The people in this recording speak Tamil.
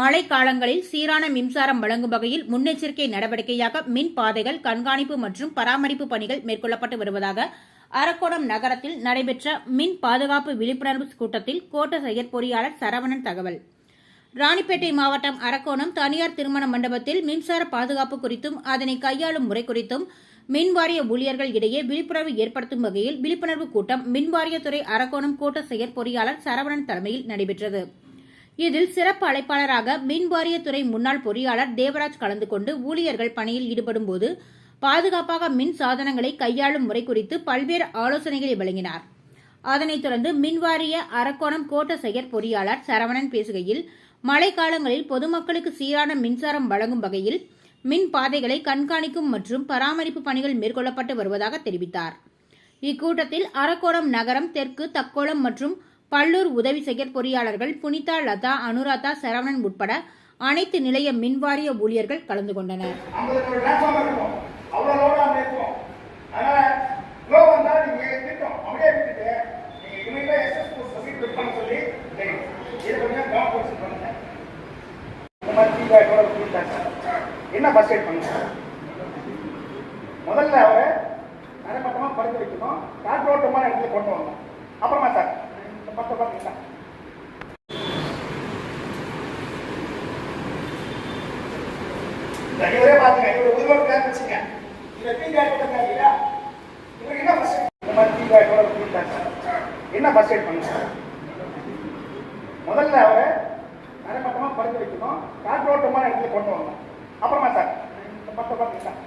மழை காலங்களில் சீரான மின்சாரம் வழங்கும் வகையில் முன்னெச்சரிக்கை நடவடிக்கையாக மின் பாதைகள் கண்காணிப்பு மற்றும் பராமரிப்பு பணிகள் மேற்கொள்ளப்பட்டு வருவதாக அரக்கோணம் நகரத்தில் நடைபெற்ற மின் பாதுகாப்பு விழிப்புணர்வு கூட்டத்தில் கோட்ட செயற்பொறியாளர் சரவணன் தகவல். ராணிப்பேட்டை மாவட்டம் அரக்கோணம் தனியார் திருமண மண்டபத்தில் மின்சார பாதுகாப்பு குறித்தும் அதனை கையாளும் முறை குறித்தும் மின்வாரிய ஊழியர்கள் இடையே விழிப்புணர்வு ஏற்படுத்தும் வகையில் விழிப்புணர்வு கூட்டம் மின்வாரியத்துறை அரக்கோணம் கோட்ட செயற்பொறியாளர் சரவணன் தலைமையில் நடைபெற்றது. இதில் சிறப்பு அழைப்பாளராக மின்வாரியத்துறை முன்னாள் பொறியாளர் தேவராஜ் கலந்து கொண்டு ஊழியர்கள் பணியில் ஈடுபடும் போது பாதுகாப்பாக மின் சாதனங்களை கையாளும் முறை குறித்து பல்வேறு ஆலோசனைகளை வழங்கினார். அதனைத் தொடர்ந்து மின்வாரிய அரக்கோணம் கோட்ட செயற் பொறியாளர் சரவணன் பேசுகையில் மழைக்காலங்களில் பொதுமக்களுக்கு சீரான மின்சாரம் வழங்கும் வகையில் மின் பாதைகளை கண்காணிக்கும் மற்றும் பராமரிப்பு பணிகள் மேற்கொள்ளப்பட்டு வருவதாக தெரிவித்தார். இக்கூட்டத்தில் அரக்கோணம் நகரம் தெற்கு தக்கோலம் மற்றும் பல்லூர் உதவி செயற்பொறியாளர்கள் புனிதா லதா அனுராதா சரவணன் உட்பட அனைத்து நிலைய மின்வாரிய ஊழியர்கள் கலந்து கொண்டனர். என்ன ஃபர்ஸ்ட் எய்ட் பண்ணுங்க முதல்ல அவரை நடைமட்டமாக படுக்க வைக்கணும். காற்றோட்டமான இடத்துல கொண்டு வரணும். அப்புறமா சார் இந்த பத்து பாத்துங்க இவரு வச்சுங்க இல்லையா இவர் என்ன ஃபர்ஸ்ட் இந்த மாதிரி ஃபீட்பேக்கோட ஃபீட்பேக் என்ன ஃபர்ஸ்ட் எய்ட் பண்ணுங்க முதல்ல அவரை நடைமட்டமாக படுக்க வைக்கணும். காற்றோட்டமான இடத்துல கொண்டு வரணும். அப்புறமா சார் பத்து பார்த்து சார்.